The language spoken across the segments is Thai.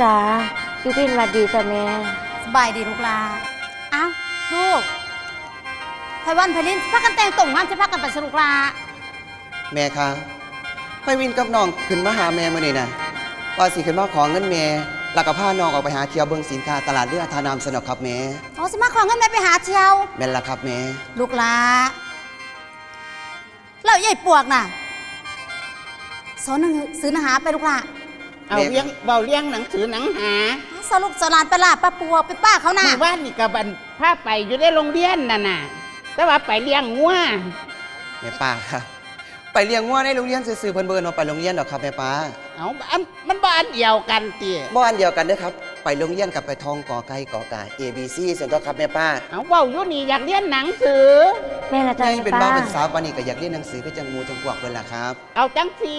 จ๋าพี่พินหวัดดีจ้ะแม่ สบายดีลูกลาเอ้าลูกไพวันไพลินพากันแต่งตรงงานจะพากันไปสรุกลาแม่คะไปวินกับน้องขึ้นมาหาแม่มื่อนี้นะว่าสิขึ้นมาขอเงินแม่แล้วก็พาน้องออกไปหาเที่ยวเบิ่งสินค้าตลาดเรือทานามสนอกครับแม่เขาสิมาขอเงินแม่ไปหาเที่ยว แม่นละครับแม่ ลูกลาเราใหญ่ปวกน่ะสอนหนังซื้อหนังหาไปลูกลา เอาเลี้ยงเบาเลี้ยงหนังสือหนังหาสรุปสลานไปลาป้าปัวไปป้าเขาหน่ะมู่บ้านนี่กับบันพาไปอยู่ในโรงเรียนน่ะน่ะแต่ว่าไปเลี้ยงงัวแม่ป้าครับ ไปเลี้ยงงัวในโรงเรียนซื่อๆเพิ่นเบิ่นว่าไปโรงเรียนดอกครับแม่ป้าเอาอันมันบ้านเดียวกันเตี๋ยบ่อันเดียวกันเด้อครับ ไปโรงเรียนกับไปทองกอไก่กอกา A B C เสร็จแล้วครับแม่ป้าเอาเบาอยู่นี่อยากเรียนหนังสือแม่ละจ้ะใหญ่แม่เป็นป้าบ้าวเป็นสาวปานนี้ก็อยากเรียนหนังสือคือจังหมูจังพวกเพิ่นล่ะครับ เอาจังสี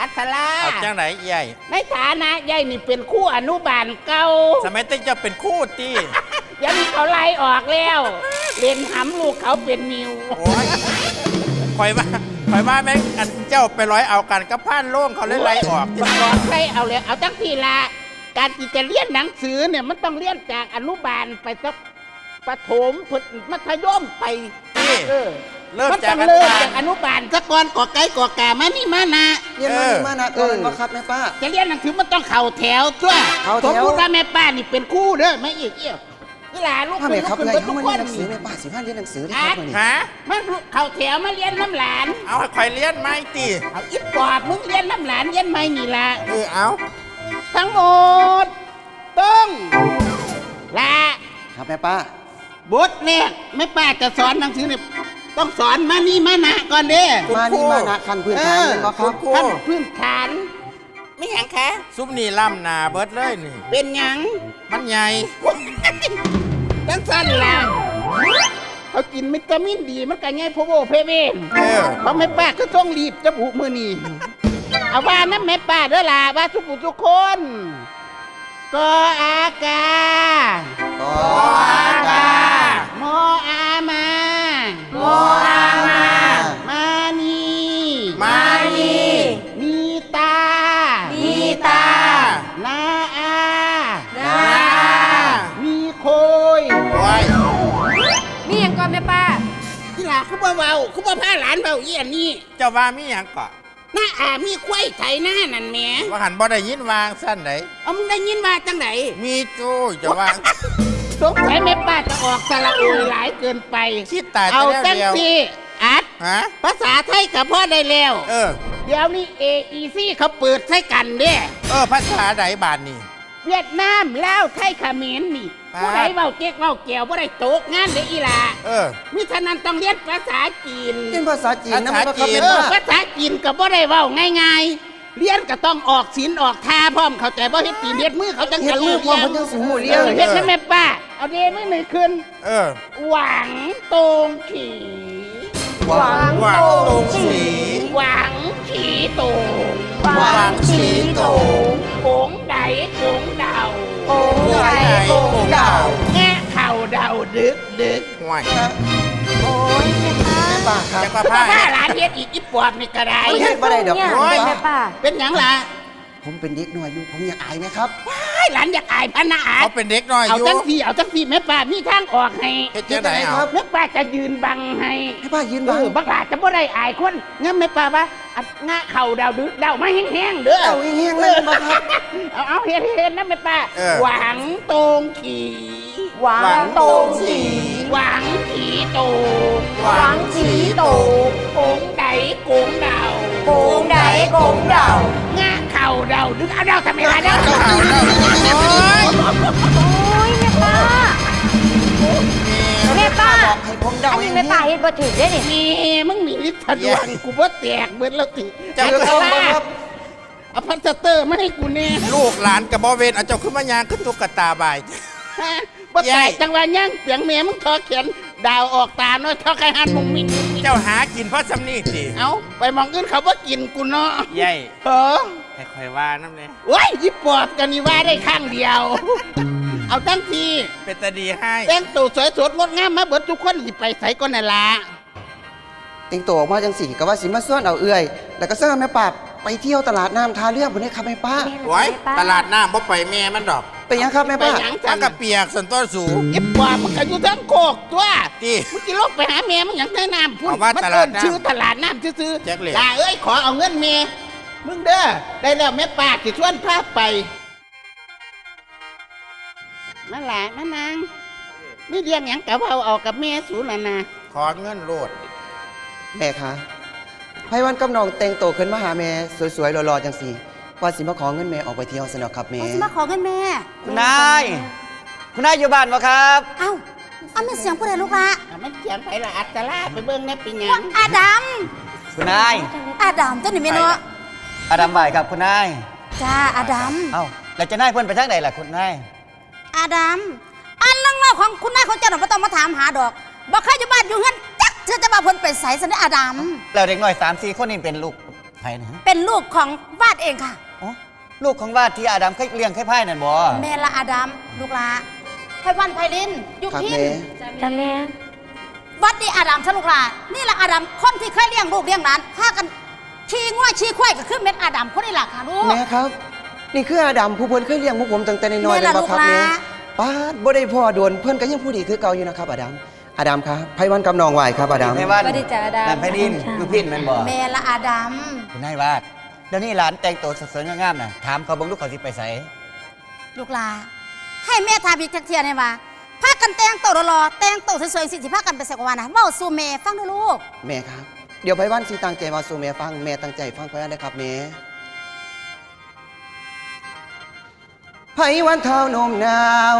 อัศราเอาจังไหนใหญ่ในฐานะยายนี่เป็นครู่อนุบาลเก่าสมัยเต้นจะเป็นคู่ตีเดี๋ยวนี้เขาไล่ออกแล้วเรียนหำลูกเขาเป็นนิว โอ้ยคอยว่าคอยว่าแม่งอันเจ้าไปร้อยเอากันกับผ่านโล่งเขาเลยไล่ออกบักกอกใช่เอาเลยเอาจังทีละการที่จะเรียนหนังสือเนี่ยมันต้องเรียนจากอนุบาลไปสักประถมพุทธมัธยมไปนี่เออ เริ่มมันจาต้กองกันเริ่มบ้าจากอนุบาลสักก่อนกอไก่กอกามานี่มานะเรียนมาเออ นี่มานะก่อนบ่ครับแม่ป้า จะเรียนหนังสือมันต้องเข่าแถวทั่วเข้าแถว ผมพูดว่าแม่ป้านี่เป็นครู่เด้อไม่อีกเอี้ยวนี่หลาลูกถ้าเป็แม่นลูครักบเป็นเอ้ยทุเฮากมาคเรียนนหนังสือแม่ป้าสิพาเรียนหนังสือเด้อครับมื้อนี้ฮะมันเข่าแถวมาเรียนน้ำหลาน เอาคอยเลี้ยนไหมตีเอาอิดปอบมึงเรียนน้ำหลานเรียนไม่นี่ละเออเอาทั้งหมดต้องละครับแม่ป้าบทแรกแม่ป้าจะสอนหนังสือเนี่ย ต้องสอนมานี่มานะก่อนเด้มานี่มานะคันพื้นฐานเป็นบ่ครับครูขั้นพื้นฐานไม่หยังคะ ซุปนี่ล่ำหนาเบิดเลยนี่ เป็นหยัง มันใหญ่จังสั้นล่ะเขากินวิตามินดีมันก็ง่ายพะโวเพเวเออเพราะแม่ป้าก็ต้องรีบจะบุมือนี่เอาว่านะแม่ป้าเด้อล่ะว่าทุกผู้ทุกคนก็อากาก็โมอามา โมอามา มานีมานี่มีตา มีตา นาอา นามีโคยโอ้ยมีหยังก่อนแม่ป้าที่หลาเขาบ่เบาเขาบ่พาหลานเบาเยี่ยนนี่เจ้าว่ามีหยังเกาะหน้าอามีควายไถหน้านั่นแหมว่าหันบ่ได้ยินวางสั้นไหนเอามึงได้ยินว่าจังไหนมีจู้จะว่า สงสัยแม่ป้าจะออกสระอุยหลายเกินไปคิดตายเอาจะจัแล้วงเดียวสิอัด ฮะ ภาษาไทยกับพ่อได้แล้ว เออ เดี๋ยวนี้ AEC เขาเปิดใช้กันเด้เออ ภาษาใดบาทนี่ เวียดนามลาวไทยเขมรนี่ปาด ผู้ใดเว้าเจ๊กเว้าแก้วบ่ได้ตกงานเด้ออีหล่าเออ มิฉะนั้นต้องเรียนภาษาจีนเรียนภาษาจีนนะภาษาแม่ป้าครับจีนแม่เออป้าภาษาจีนก็บ่ได้เว้าง่ายๆ เรียนก็ต้องออกศีลออกท่าพร้อมเข้าใจบ่เฮ็ดตีนเฮ็ดมือเขาจังเฮ็ดจะมืรู้อพร้อมเพิ่นจังสิฮู้เรีเอยนอเฮ็ดให้แม่ป้า เอาเดมือมือขึ้น เออหวังตงขีหวังหวังตรงสี หวังขีตงหวังสีโตโกงไดโกงเดาโอ้โอ้ยโอ้ยดาวแง่เข่าเดาดึกดึก ห่วย โอ้ยแม่ป้าแม่ป้าครับจะกว่าถ้าผ้าหลานเฮ็ดอีกอีปอบนี่ก็ได้มันเฮ็ดบ่ได้ดอกเนี่ยโอ้ยแม่ป้า เป็นหยังล่ะ ผมเป็นเด็กน้อยอยู่ ผมอยากอายไหมครับให้หลานอยากอายพะนาอาจเขาเป็นเด็กน้อยเอาอยู่จังสี่เอาจังสี่แม่ป้ามีทางออกให้เฮ็ดจังไหนเอา แม่ป้าจะยืนบังให้ให้ป้ายืนเอบังอบักหลาจะบ่ได้อายคนงั้นแม่ป้าว่าอัดงาเข่าเดาดึกเดามาแห้งๆเด้อ เอาเฮี้ยงๆเลยมาครับ เอาเอาเฮ็ดเฮ็ดนะแม่ป้า เออ หวังตรงขีหวังโตงสีหวังขีโตงหวังสีโตโกงไดโกงเดาโกงไดโกงเดางาเข่าเดาดึกเอาเดาทำไมล่ะเดาเอาเอาเอาโอ้ยโอ้ยแม่ป้าแม่ป้าบอกให้ผมเดาอันเอนี้งแม่ป้าเฮ็ดบ่ถึงได้นี่มีมึงมีฤทธิ์ทะดวงกูบ่แตกเบิดแล้วติเจ้าเดี๋ยวก็เข้ามาครับเอาพัสเตอร์มาให้กูแน่ลูกหลานกับบอเวนเอาเจ้าขึ้นมายางขึ้นตุ๊กตาบายฮะบ่แตยายกจังหวะย่างเปียงแม่มึงทอเขียนดาวออกตาน้อยเท่าไก่หันมุงมิงเจ้าหากินเพราะสำนีสิเอาไปมองอื่นเขาบ่กินกูเนาะใหญ่เออ ให้คอยว่าน้ำเนี่ยโอ้ยยิบปอบกันนี่ว่าได้ข้างเดียว เอาตั้งทีเป็นตาดีให้แต่งตัวสวยสดงดงามมาเบิดทุกคนสิไปใส่ก้นน่ะละติงตัวออกมาจังสี่ก็ว่าสิมาส่วนเอาเอื้อย แล้วก็เสื้อแม่ป้าไปเที่ยวตลาดน้ำทาเรือพุ่นเด้ครับแม่ป้า ไว้ตลาดน้ำบ่ไปแม่มันดอกไปยังครับแม่ไปป้า หยังถ้าจังกระเปียกสันต้นสูงเก็บกว่ามันก็อยู่ทั้งโคกตัวที่มึงกินลกไปหาแม่มึงหยังได้น้ำพุ่นเอาว่ามันตเอิลาดนน้ำชื่อตลาดน้ำซื่อแจ็คเลยลาเอ้ยขอเอาเงินแม่ มึงเด้อได้แล้วแม่ปากสิชวนพาไป มาหลานมานางนี่เรียนหยังกับเอาเอากับแม่สูนละนะขอเงินโลดแม่คะไพวันกับน้องแต่งโตวขึ้นมาหาแม่สวยๆหล่อๆจังสี่ว่าสิมาขอเงินแม่ออกไปเที่ยวสนอกครับแม่เอาสิมาขอเงินแม่ คุณนาย คุณนายอยู่บ้านปะครับ เอ้าเอาเป็นเสียงผู้ใดลูกละอะมันเขียนไปละอัตลาไปเบิ่งแน่เป็นหยัว่างอาดัมคุณนายอาดัมตัวนี้แม่เนาะ อาดัมบ่ายครับคุณนาย จ้าอาดัม เอ้าแล้วจะนายเพื่อนไปทางไหนล่ะคุณนาย อาดัม อันเรื่องเล่าของคุณนายของเจ้าหน่ะบ่ต้องมาถามหาดอกบ่เคยอยู่บ้านอยู่เฮือนจักเธอจะมาเพิ่นไปไสซะเนี่ยอาดัม แล้วเด็กน้อยสามสี่คนนี่เป็นลูกใครนะฮะเป็นลูกของวาดเองค่ะ อ๋อลูกของวาดที่อาดัมเคยเลี้ยงเคยพ่ายนั่นบ่แม่ละอาดัม ลูกละไพวันไพลินยุครับพินแม่ จ้าแม่วัดดีอาดัมซะลูกละนี่ละอาดัมคนที่เคยเลี้ยงลูกเลี้ยงหลานพากัน ชี้ง่วยชี้ควายก็คือเม็ดอาดัมคนนี้ล่ะค่ะลูก แม่ครับ นี่คืออาดัมผู้เพิ่นเคยเลี้ยงพวกผมตั้งแต่น้อยๆแม่เลยล่ะบ่ครับลูกหแม่ลาป้าดบ่ได้พ่อโดนเพิ่นก็ยังผู้ดีคือเก่าอยู่นะครับอาดัมอาดัมครับไพวันกับน้องไหวครับอาดัมแม่วาดสวัสดีจ้าอาดัมนั่นไพดินลูกพินแมันบ่แม่ละอาดัมคุณนายวาดเดี๋ยวนี้หลานแต่งตัวสวยๆงามๆน่ะถามเขาเบิ่งลูกเขาสิไปไสลูกลาให้แม่ทาบิกจักเทียเนี่ยว่าพากันแต่งตัวรอๆแต่งตัวสวยๆสิสิพากันไปสักวันนะเว้าสู่แม่ฟังเด้อลูก แม่ครับ เดี๋ยวไพวันสิตั้งใจมาสู่แม่ฟัง แม่ตั้งใจฟังไพวันได้ครับแม่ไพวันเท้านมหนาว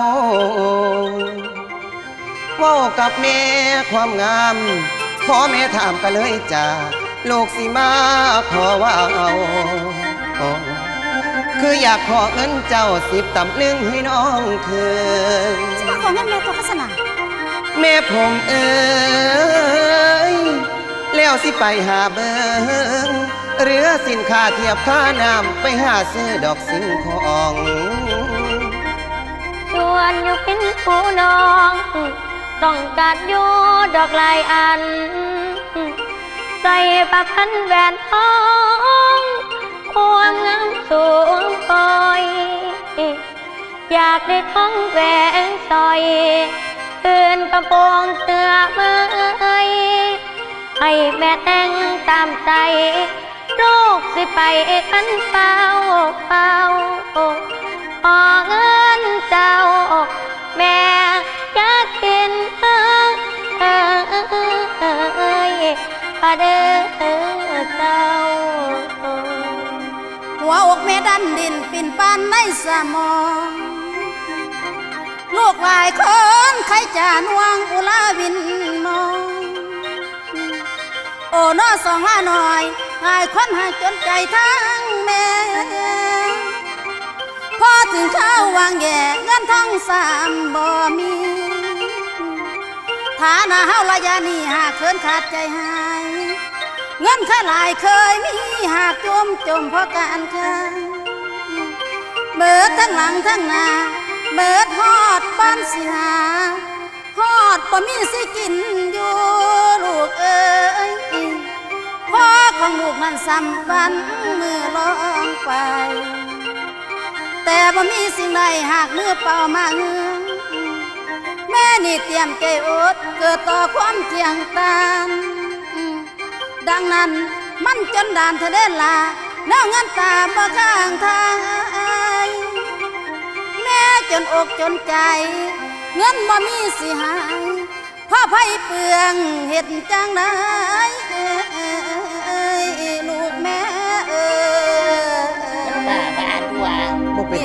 เว้ากับแม่ความงามพ่อแม่ถามกันเลยจ้าลูกสิมาขอว่าเอาคืออยากขอเงินเจ้าสิบตำลึงให้น้องคืนสิมาขอเงินแม่ตัวขัสนาแม่ผมเอ้ย แล้วสิไปหาเบิงเรือสินค้าเทียบค่าน้ำไปหาซื้อดอกสิ่งของชวนอยู่เป็นผู้น้อง ต้องการอยู่ดอกลายอัน ใส่ประพันแหวนทองความงามสูงคอย อยากได้ท้องแหวนสอยคืนกระโปรงเสื้อไม้ ให้แม่แต่งตามใจลูกสิไปขันเฝ้าเฝ้าขอเงินเจ้า แม่อยากเห็นเอ้ยพอเด้อเจ้า หัวอกแม่ดันดินปิ่นปานในสมอง ลูกหลายคนใครจะนวงอุลาวินมอง โอ้นอสองละหน่อยหายคนหายจนใจทั้งแม่พอถึงข้าววางแย่เงินทองสามบ่มีฐานะเฮาระยะนี้หากเคินขาดใจหายเงินค่าหลายเคยมีหากจมจมเพราะการค้าเบิดทั้งหลังทั้งหน้าเบิดฮอดบ้านสิหาฮอดบ่มีสิกินอยู่ลูกเอ้ย พ่อของลูกนั้นซ้ำฝันมือลองไป แต่บ่มีสิ่งใดหากมือเปล่ามาเงือแม่นี่เตรียมใจอดเกิดต่อความเจียงตานอืมดังนั้นมันจนด่านเธอได้ลาแล้วเงินตามมาข้างทางแม่จนอกจนใจ เงินบ่มีสิหายพ่อไผเปลืองเห็ดจังได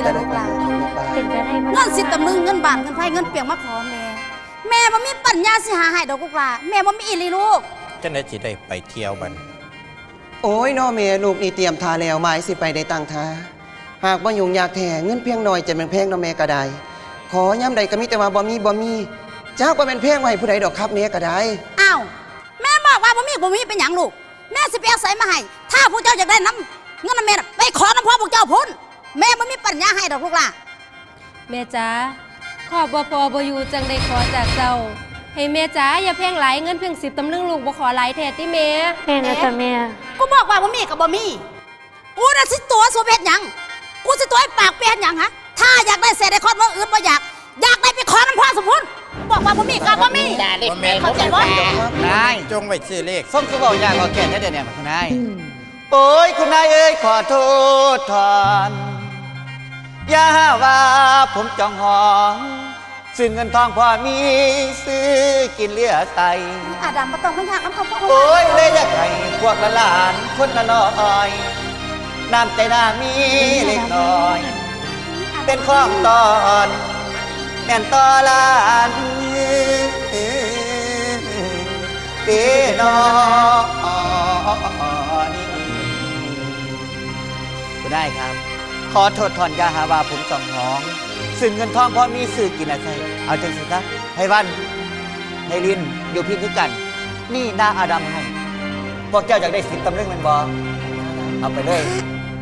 บ่เป็นแต่ได้ครับแม่ป้าเป็นจะได้บ่เงินสิตำลึงเงินบานเงินไฟเงินเปียงมาขอแม่ แม่บ่มีปัญญาสิหาให้ดอกกุกลาแม่บ่มีอีหลีลูกจะได้สิได้ไปเที่ยวบันโอ้ยน้อแม่ลูกนี่เตรียมทาแล้วหมายสิไปได้ตั้งทาหากว่ายุ่งยากแท้เงินเพียงน้อยจะเป็นแพงน้อแม่ก็ได้ ขอย่ำใดก็มีแต่ว่าบ่มีบ่มีจ้ากว่าเป็นแพงไว้ผู้ใดดอกครับแม่ก็ได้อ้าวแม่บอกว่าบ่มีบ่มีเป็นหยังลูก แม่สิไปเอาใส่มาให้ถ้าผู้เจ้าอยากได้น้ำเงินน้ำแม่น่ะไปขอน้ำพ่อพวกเจ้าพุ่น แม่บ่มีปัญญาให้ดอกลูกล่ะ แม่จ๋าขอบบ่พอบ่อยู่จังได้ขอจากเจ้า ให้แม่จ๋าอย่าแพงหลายเงินเพียงสิบตำลึงลูกบ่ขอหลายแท้ติแม่แม่นะจ้าแม่ กูบอกว่าบ่มีก็บ่มีกูกูน่ะสิตัวสูเพชรหยัง กูสิตัวไอ้ปากเปียนหยังฮะ ถ้าอยากได้เศษไอ้คอนว่าอื่นบ่อยาก อยากได้ไปขอน้ำพ่อสมพลบอกว่าบ่มีกับบ่มี ด่าได้บ่ไหมแม่นเขาบ่ใจแม่นว่านายจงไว้ซื้อเลขส้มคือบอกอยากเอาแก่นเดี๋ยวเนี่ยคุณนายโอ้ยคุณนายเอ้ยขอโทษทอน อย่าว่าผมจองหองซึ่งเงินทองพอมีซื้อกินเหลือใส่อาดัมบ่ต้องมาอยากน้ำเขาพ่อโอ้ยเลยอยากให้พวกหลานๆคนละน้อยน้ำใจน่ามีเล็กน้อย เป็นของตอนแม่นต่อหลานเปีนอนี่ก็ได้ครับ ขอโทษทอนยาหาว่าผมจองน้องซึ่งเงินทองพอมีสื่อกินอะไรเอาจังสิครับให้วันให้ลินอยู่พี่คือกัน นี่หน้าอาดัมให้พวกเจ้าอยากได้สิบตำลึงแมันบอเอาไปเลย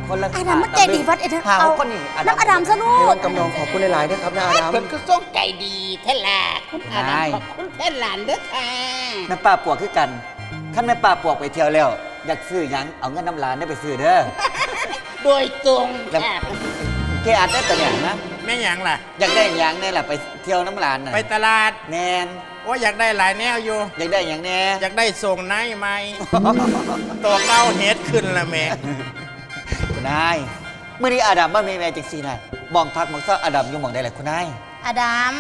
คนละอาดัมมันใจดีวัดเอ็ดเถอะหาเอาคนนี้น้ำอาดัมซะลูให้กวันกำนองขอบคุณหลายๆด้วยครับนะอาดามเพิ่นก็ส่งใจดีเท่าล่ะคุณอาดัมขอบคุณเท่าหลานเด้อค่ะแม่ป้าปวกคือกันขั้นแม่ป้าปวกไปเที่ยวแล้ว อยากซื้อหยังเอาเงินน้ำลานได้ไปซื้อเด้อ โดยตรงค่ะเคอาจได้แต่อย่างนะ แม่หยังล่ะ อยากได้หยังนี่แหละไปเที่ยวน้ำลานน่ะไปตลาดแนนว่าอยากได้หลายแนวอยู่ อยากได้อย่างแน่อยากได้ส่งนายไหมตัวเก้าเฮ็ดขึ้นละแม่คุณนายเมื่อนี้อาดัมบ้ามีแม่จังสีน่ะมองพักมองซ่าอาดัมอยู่หมองได้แหละคุณนายอาดัม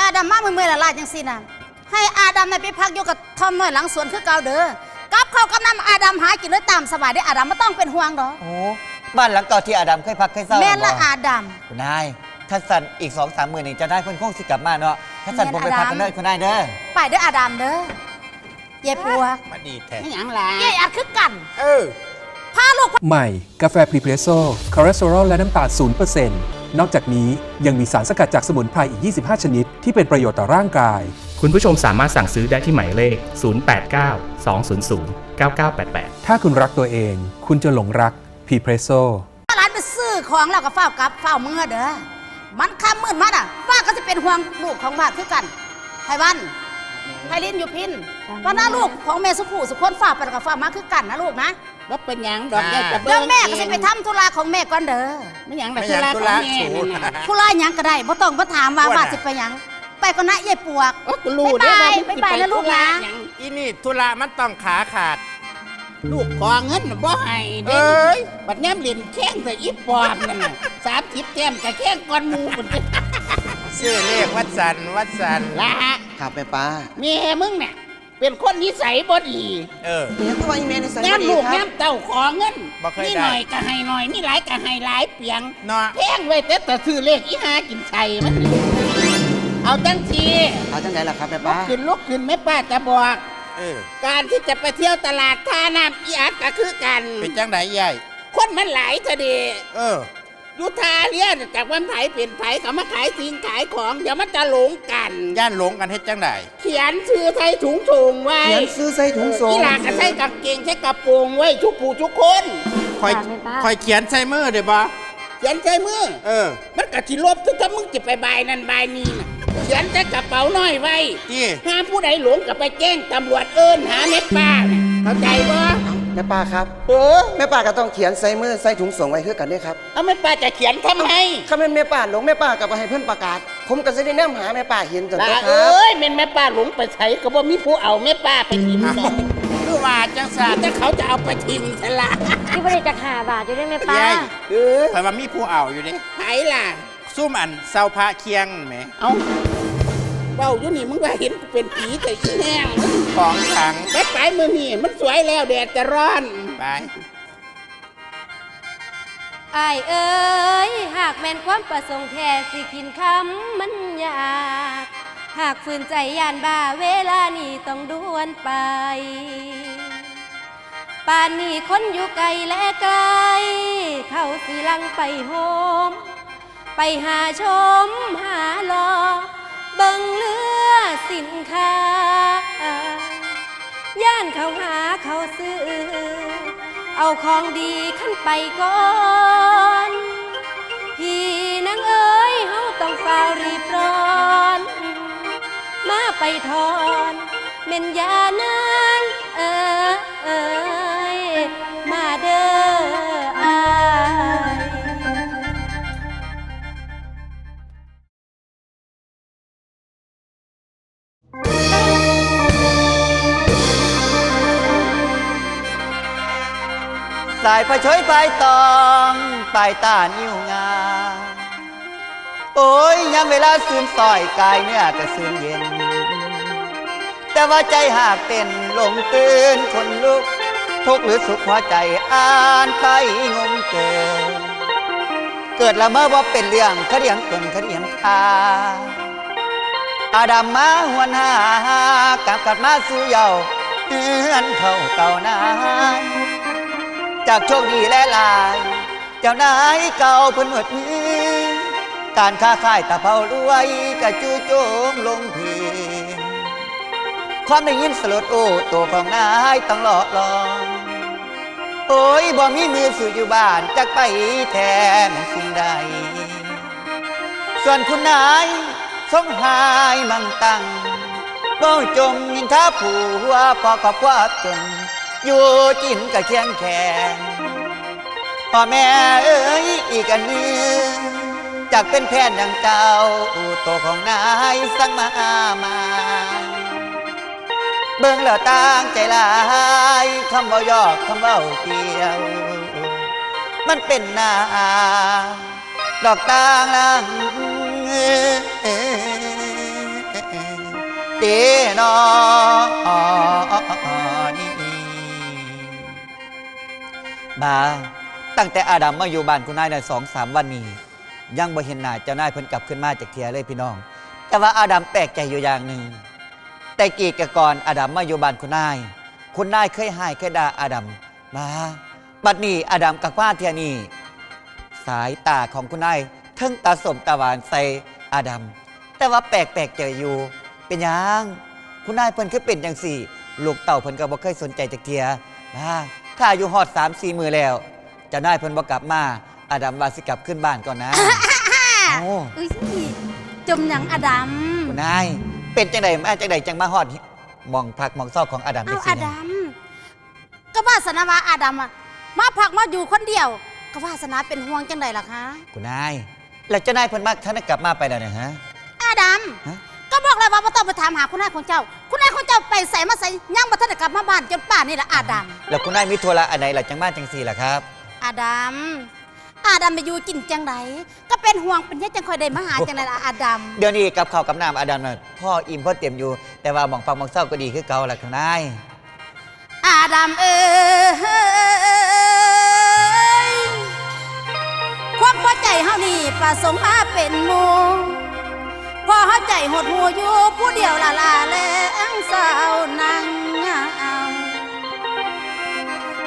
อาดัมมาเมื่อยๆละลาจังสิน่ะให้อาดัมน่ะไปพักอยู่กับทอมน้อยหลังสวนคือเก่าเด้อ กับข้าวกับน้ำอาดัมหากินด้วยตามสบายได้ออาดัมไม่ต้องเป็นห่วงดอกโอ้บ้านหลังเก่าที่อาดัมเคยพักเคยเศร้าแม่นละบ่อาดัม คุณนายถ้าสั่นอีกสองสามหมื่นนี่จะได้เพิ่นคงสิกลับมาเนาะถ้าสั่นแม่นผมไปพักอาดัมกันเด้อคุณนายเด้อไปเด้ออาดัมเด้อเย็บปัวกมาดีแท้ไม่หยังล่ะเย่อัดคือกันเออ พาลูก ใหม่ กาแฟพรีเพรสโซ่คอเลสเตอรอลและน้ำตาล0%นนอกจากนี้ยังมีสารสกัดจากสมุนไพรอีก 25 ชนิด ที่เป็นประโยชน์ต่อร่างกาย คุณผู้ชมสามารถสั่งซื้อได้ที่หมายเลข 089 200 9988 ถ้าคุณรักตัวเอง คุณจะหลงรักพรีเพรสโซ่ร้านไปซื้อของแล้วก็เฝ้าวกลับเฝ้าวเมื่อเด้อ มันคำมืดมัดอะฟ้าก็จะเป็นห่วงลูกของบ้านคือกันไพวันไพลินอยู่พินตอนหน้าลูกของแม่สุภูสุคนฝ้าไปแล้วกับฝ้ามาคือกันนะลูกนะว่าเป็นหยังดอกแยกจะเดี๋ยวแม่ก็จะไปทำธุระของแม่ก่อนเด้อ ไม่หยังดอกไม่หยังธุธุระระของแม่สูนั่นน่ะธุระหยังก็ได้บ่ต้องมาถามว่าว่าน่ะว่าสิไปหยัง ไปก่อนนะยายปวก โอ้กูรู้เด้อบ๊ายบายว่มึงสิบ๊ายบายนะลูกนะ ธุรหยังอีนี่ธุระมันต้องขาขาด ลูกขอเงินน่ะบ่ให้เด้เอ้ย บัดย้ำเหรียญแข้งใส่อีปอบนั่นน่ะสามสิบแต้มกับแข้งก้อนหมูมันเป็นซื้อเลขวัดสันวัดสันละครับแม่ป้าแม่มึงเนี่ยเป็นคนนิสัยบ่ดีเออ เมียคือว่าอีเมียในสายแง้บ่มดีลูกครัแง้บมเต้าขอเงินบ่เคยนี่ได้หน่อยก็ให้หน่อยนี่หลายก็ให้หลายเปียงเนาะแพงไว้แต่แต่ซื้อเลขอีหากินไข่มันนี่ เอาจังทีเอาจังไหนล่ะครับแม่ลุป้ากขึ้นลุกขึ้นแม่ป้าจะบอก เออการที่จะไปเที่ยวตลาดท่าน้ำอีอัดก็คือกัน เป็นจังไดใหญ่คนมันหลายเถอะดีเออยุทาเลียนจากวันไถเปลี่ยนไถเขามาขายสิ่งขายของ เดี๋ยวมันจะหลงกัน ย่านหลงกันเฮ็ดจังไดเขียนชื่อไทยถุงถุงไว้เขียนซื้อใส่ถุงส่งอีหลากก็ใส่กางเกงใส่กระโปรงไว้ทุกผู้ทุกคน คอยค่ะแม่ป้า คอยเขียนใส่มือเด้บ่เขียนใส่มือ เออ มันกะทิลบถ้ามึงจะไปบายนั่นบายนี่นะ เขียนใส่กระเป๋าน้อยไว้ที่ห้ามผู้ใดหลงก็ไปแจ้งตำรวจเอิ้นหาเม็ดป้าน่ะเข้าใจบ่แม่ป้าครับเออแม่ป้าก็ต้องเขียนใส่มือใส่ถุงส่งไว้คือกันเด้ครับเอาเม็ดป้าจะเขียนทำไมถ้าแม่นแม่ป้าหลงแม่ป้าก็บ่ให้เพิ่นประกาศ ผมก็สิได้นำหาแม่ป้าเห็นจังลาตัวคเอรับ้ยเม็นแม่ป้าหลงไปใช้ก็บ่มีผู้เอาแม่ป้าไปทิมหรอกคือว่าจังซั่นแต่เขาจะเอาไปทิมซะละที่บริจาคหาบาทอยู่ด้วยไหมป้าใหญ่เออคอยว่ามีผู้เอาอยู่เด้ไผล่ะ ซุ่มอันเซาพระเคียงแหมเอาเบ้าอยู่นี่มึงว่าเห็นกูเป็นผีแต่อีแห้งของขังไปไปมือนี่มันสวยแล้วแดดจะร้อนไปอายเอ้ยหากแม่นความประสงค์แท้สิขินคำมันยากหากฝืนใจยานบ้าเวลานี้ต้องด่วนไป ป่านนี้คนอยู่ไกลและไกล เขาสิลังไปโฮม ไปหาชมหารอเบิ่งเรือสินค้า ย่านเขาหาเขาซื้อ เอาของดีขึ้นไปก่อนพี่นางเอ๋ยเฮาต้องฝ้ารีบร้อน มาไปทอนเม่นยานางเอ๋ยมาเด้อ สายพระชอยปลายตองปลายตานิ้วงา โอ้ยยามเวลาซึมซอยกายเนื้อกระซึมเย็น แต่ว่าใจหากเต้นหลงตื่นคนลุก ทุกหรือสุขหัวใจอ่านไปงงเกินเกิดละเมื่อว่าเป็นเรื่องคดียงตนคดียงทาอาดัมมาหวนหากลับกลับมาสู่เยาวเฮือนเท่าเก่านาย จากโชคดีและลาย เจ้านายเก่าเพิ่นหมดมือ การค้าขายตะเภารวยกระจูโจมลงพีความได้ยินสลดโอ้ตัวของนายต้องหล่อลอง โอ้ยบ่มีมือสู่อยู่บ้านจักไปแทนสิ่งใด ส่วนคุณนายสงหายมั่งตังก็จมยินท้าผัวพอกับว่าจน อยู่จินกับเคียงแขงพ่อแม่เอ้ยอีกอันนึงจากเป็นแพนดังเจ้าตัวของนายสั่งมามาเบิ่งแล้วต่างใจลายคำเว้ายอกคำเว้าเกี่ยว มันเป็นนาดอกต่างลังเดนอ บาตั้งแต่อาดัมมาอยู่บ้านคุณนายได้สองสามวันนี้ ยังบ่เห็นหน้าเจ้านายเพิ่นกลับขึ้นมาจากเทียเลยพี่น้อง แต่ว่าอาดัมแปลกใจอยู่อย่างหนึ่งแต่กี่กะก่อนอาดัมมาอยู่บ้านคุณนาย คุณนายเคยให้เคยด่าอาดัมมาบัดนี้อาดัมกับว่าเทียนี่สายตาของคุณนายเทั้งตาสมตาหวานใส่อาดัมแต่ว่าแปลกแปลกๆเจอยู่ เป็นยังคุณนายเพิ่นคือเป็นจังสี่ ลูกเต่าเพิ่นก็บ่เคยสนใจจักเทียมา ถ้าอายุฮอด3 4มือแล้วเจ้านายเพิ่นบ่กลับมาอาดัมว่าสิกลับขึ้นบ้านก่อนนะ โอ้อุ้ยจมหยังอดัม คุณนายเป็นจังไดมาจังไดจังมาฮอดหมองพักหมองซอกของอาดัมเอาได้อสินะดัม ก็วาสนาว่าอาดัมอะมาพักมาอยู่คนเดียว ก็วาสนาเป็นห่วงจังไดล่ะคะ คุณนายแล้วเจ้านายเพิ่นมาท่านได้กลับมาไปแล้วเนี่ยฮะ อาดัม ฮะ ก็บอกเลยว่าบ่ต้องไปถามหาคุณนายของเจ้า คุณนายของเจ้าไปใส่มาใส่ย่างมาทันได้กลับมาบ้านจนป่านนี่แหละอาดัมแล้วคุณนายมีธุระอันไหนล่ะจังมาจังสี่ล่ะครับ อาดัมอาดัมไปอยู่กินจังไดก็เป็นห่วงเป็นยังจังคอยได้มาหาจังไดล่ะอาดัมเดี๋ยวนี้กับข้าวกับน้ำอาดัมน่ะพ่ออิ่มพ่อเต็มอยู่ แต่ว่าหมองฟังหมองเศร้าก็ดีคือเก่าล่ะคุณนายอาดัมเอ้ยความพอใจเฮานี่ประสงค์มาเป็นหมู่ พอเฮาใจหดหัวอยู่ผู้เดียวละลาแลงสาวนั่งเงา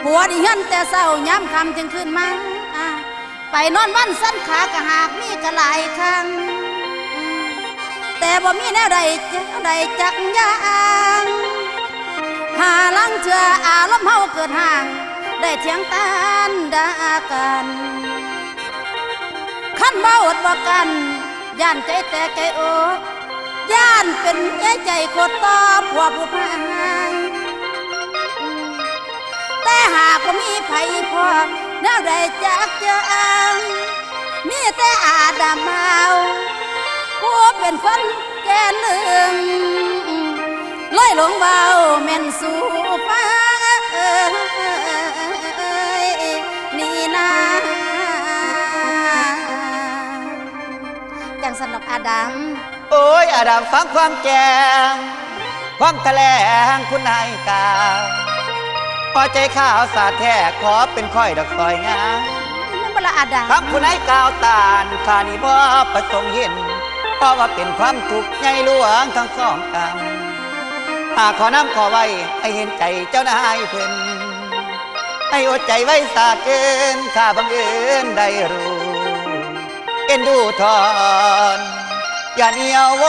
ผัวดิเฮือนแต่เศร้าย้ำคำจึงขึ้นมาไปนอนวันสั้นขากะหากมีกะหลายครั้งแต่บ่มีแนวใดจะใดจักยางหาลังเชื่ออารมณ์เฮาเกิดห่าง ได้เถียงตานดากันขั้นบ่อดบ่กัน ย่านใจแตกใจอย่านเป็นเอ้ใจโคตรตอผัวผู้พางแต่หากบ่มีไผพอแนวใดจักจะอ้างมีแต่อาดามเมาผู้เป็นคนแก่ลืมลอยหลงเบาแม่นสู่ฟ้าเอ้ยนี่นา สนอกอาดัมโอ้ยอาดัมฟังความแจงความแถลงคุณนายกาพอใจข้าวสาดแท้ขอเป็นค่อยดอกซอยงามนั่นบละอาดัมคำคุณนายกล่าวตานข้านี่บ่ประสงค์เห็นเพราะว่าเป็นความทุกข์ใหญ่หลวงทั้งสองกรรมหากขอน้ำขอไว้ให้เห็นใจเจ้านายเพิ่นให้อดใจไว้สาเกินข้าบังเอิญได้รู้ เอ็นดูทอนอย่าเหนียวว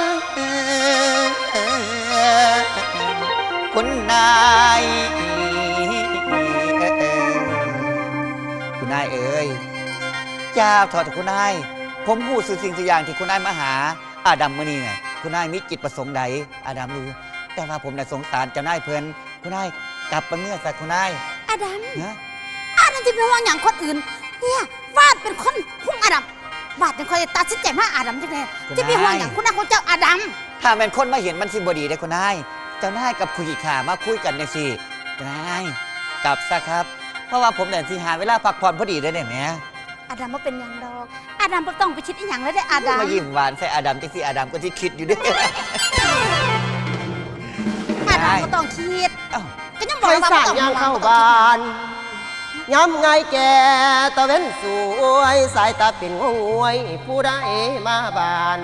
นคุณนายคุณนายเอ๋ยเจ้าทอดคุณนาย ผมพูดสื่อสิ่งสิ่งอย่างที่คุณนายมาหา อาดัมมื่อนี้เนี่ยคุณนายมีจิตประสงค์ใด อาดัมรู้ แต่ว่าผมน่ะสงสารเจ้านายเพิ่นคุณนายกลับไปเมื่อสักคุณนายอาดัมนะอาดัมจะไปห่วงอย่างคนอื่น เนี่ย ฟาดเป็นคนพุ่งอาดัมบาดเป็นคนตัดสินใจมาอาดัมจังไงจะไปห่วงอย่างคุณนายของเจ้าอาดัมถ้าแม่นคนมาเห็นมันสิบดีได้อคุณนายเจ้านายกับคุยขามาคุยกันในสิเจ้านายกลับซะครับ เพราะว่าผมเนี่ยสิหาเวลาพักผ่อนพอดีได้เนี่ยแหม่อาดัมบ่เป็นหยังดอกอาดัมบ่ต้องไปคิดอีหยังแล้วได้ออาดัมมายิ้มหวานใส่อาดัมจังสิอาดัมก็สิคิดอยู่เด้อาดัมบ่ต้องคิดเอ้าก็ยังบอไปกว่าสร้าบ่งต้องยางห่วเข้าบ่ต้องบ้าคิดน ย้ำไงแก่ตะเว้นสวย สายตาเป็นงงงวย ผู้ใดมาบาน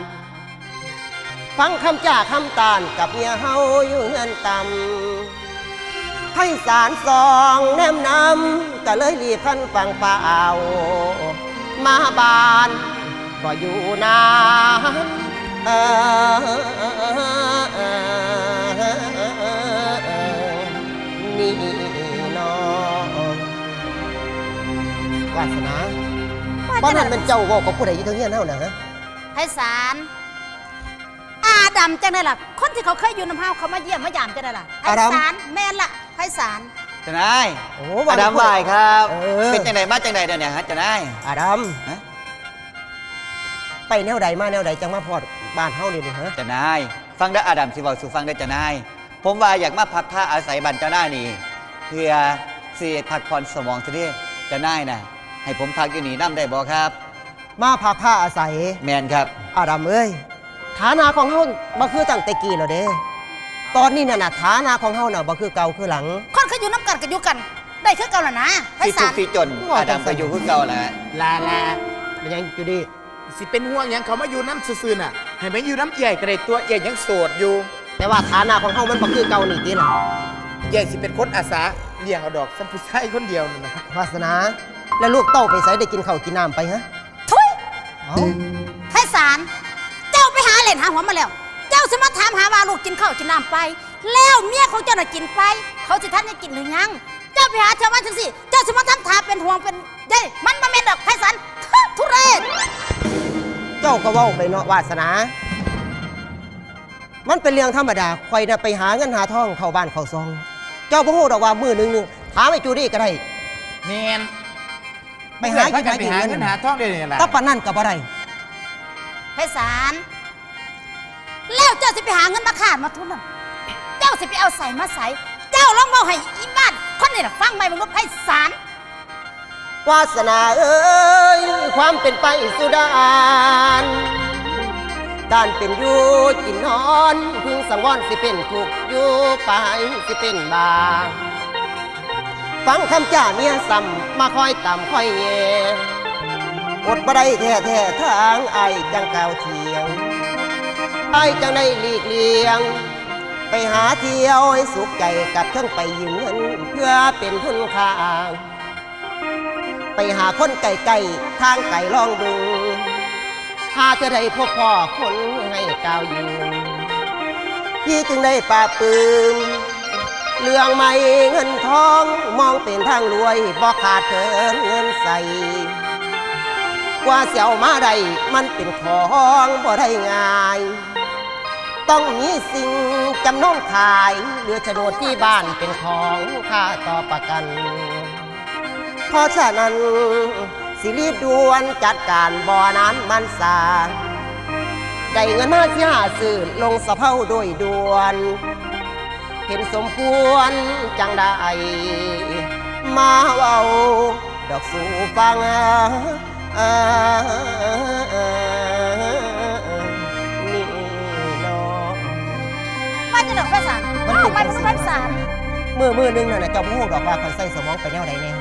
ฟังคำจากคำตานกับเมียเฮาอยู่เงินต่ำให้สารสองแนมนำก็เลยรีบพันฟังเปล่ามาบานก็อยู่นาน วาสนาบ้านนั้นเป็นเจ้าบอกกับผู้ใดอยู่เทั้งเงี้ยเน่านะฮะไพศาลอาดัมจังได๋ล่ะ คนที่เขาเคยอยู่น้ำเฮาเขามาเยี่ยมมายามจังได๋ล่ะไพอาดัมศาลแม่นล่ะไพศาลเจ้านายโอ้อาดัมไหวายครับ เออเป็นจังไดมาจังไดเดี๋ยวนี้ฮะเจ้านาย อาดัมฮะ ไปแนวใดมาแนวใดจังมาพอดบ้านเฮานี่นี่ฮะเจ้านาย ฟังได้ออาดัมสิเว้าสู่ฟังได้อเจ้านาย ผมว่าอยากมาพักท่าอาศัยบันเจ้านายนี่ เพื่อสิพักผ่อนสมองซะเด้เจ้านายน่ะ ให้ผมพักอยู่นี่นํได้บ่ครับ มาพาผ้าอาศัย แมนครับ อาดัมเอ้ย ฐานะของเฮาบ่คือตั้งแต่กี้แล้วเด้ ตอนนี้น่ะนะฐานะของเฮาน่ะบ่คือเก่าคือหลัง คนเขาอยู่น้ำกันก็อยู่กัน ได้คือเก่าล่ะนะไพที่ศาทุกลข์ที่จนว่าอาดัมจังซั่ก็นอยู่คือเก่าแหละลาลามันยังอยู่ดีสิเป็นห่วงหยังเขามาอยู่น้ำซื่อๆน่ะให้มันอยู่น้ำใหญ่กระเดตัวใหญ่ยังโสดอยู่แต่ว่าฐานะของเฮามันบ่คือเก่านี่ติล่ะ ใหญ่สิเป็นคนอาสาเลี้ยงเอาดอกสัมผู้ชายคนเดียวนั่นนะวาสนา แล้วลูกเต้าไปไสได้กินข้าวกินน้ำไปฮะทุยเอ้าไพศาลเจ้าไปหาเหรียญหาหัวมาแล้ว เจ้าสิมาถามหาว่าลูกกินข้าวกินน้ำไป แล้วเมียของเจ้าน่ะกินไป เขาสิท่านได้กินหรือยัง เจ้าไปหาชาวบ้านจังสิ เจ้าสิมาทำทาเป็นห่วงเป็นเย้มันมาเม็นดอกไพศาลทุเรศเจ้าก็เว้าไปเนาะวาสนา มันเป็นเรื่องธรรมดาข่อยน่ะไปหาเงินหาทองเข้าบ้านเข้าซอง เจ้าบ่ฮู้ดอกว่ามื้อหนึงนึงถามไอ้จูดี้ก็ได้ แมน ไปหาพากันหยิบไปหาหาเงิเงินนหาทองได้นี่แหละถ้าปานนั้นก็บ่ได้ไพศาลแล้วเจ้าสิไปหาเงินมาขาดมาทุนน่ะเจ้าสิไปเอาใส่มาใส่เจ้าลองเบาให้อีบ้านคนนี้น่ะฟังไหมมึงว่าไพศาลวาสนาเอ้ยความเป็นไปสุดานการเป็นอยู่กินนอน พึงสังวรสิเป็นถูกข์อยู่ไปสิเป็นบาง ฟังคำจ่าเมียซ้ำมาคอยต่ำคอยแย่อดบ่ได้แท้แท้ทางไอจังกล่าวเทียงไอจังได้หลีกเลี่ยง ไปหาเที่ยวให้สุขใจกับทั้งไปยืมเงินเพื่อเป็นทุนค้างไปหาคนไก่ไก่ทางไก่ลองดูหาจะได้พบพ่อคนให้กาวยืนพี่จึงได้ปาปรืม เรื่องไม่เงินทองมองเป็นทางรวยบ่ขาดเถินเงินใส่กว่าเสียวมาได้มันเป็นของบ่ได้ง่าย ต้องมีสิ่งจำนองขายเหลือโฉนดที่บ้านเป็นของค่าต่อประกัน เพราะฉะนั้นสิรีบด่วนจัดการบ่อนั้นมันสาได้เงินมาที่หาซื้อลงสะเพาโดยด่วน เห็นสมควรจังได้มาเว้าดอกสู่ฟังนี่น้องว่าจะดอกไพศาลมันเอาเป็นไปจังเป็นสิไพศาลมือมือหนึงน่ะนะเจ้าพูดดอกว่าคอยใส่สมองไปแนวใดแน่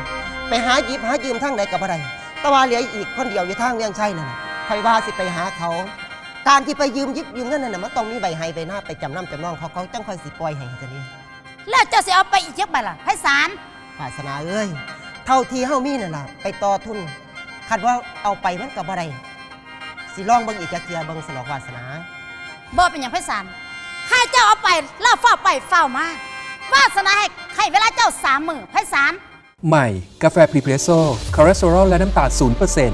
ไปหาหยิบหายืมทางใดกับอะไรแต่ว่าเหลืออีกคนเดียวอยู่ทางเวียงชัยนั่นน่ะคอยว่าสิไปหาเขา การที่ไปยืมหยิบยืมเงินนั่นน่ะมันต้องมีใบให้ใบหน้าไปจำนำจำนองเขาเขาจังคอยสิปล่อยให้จะนี่แล้วเจ้าสิเอาไปอีกเยอะไปล่ะไพศาลศาสนาเอ้ยเท่าที่เฮามีนั่นล่ะไปต่อทุนคัดว่าเอาไปมันกับอะไรสิลองเบิ่งอีกจักเทียเบิ่งสนอกวาสนาบ่เป็นอย่างไพศาลให้เจ้าเอาไปเล่าเฝ้าไปเฝ้ามาวาสนาให้ให้เวลาเจ้าสามมือไพศาลใหม่ กาแฟพรีเพรสโซ่คอเลสเตอรอลและน้ำตาล0%น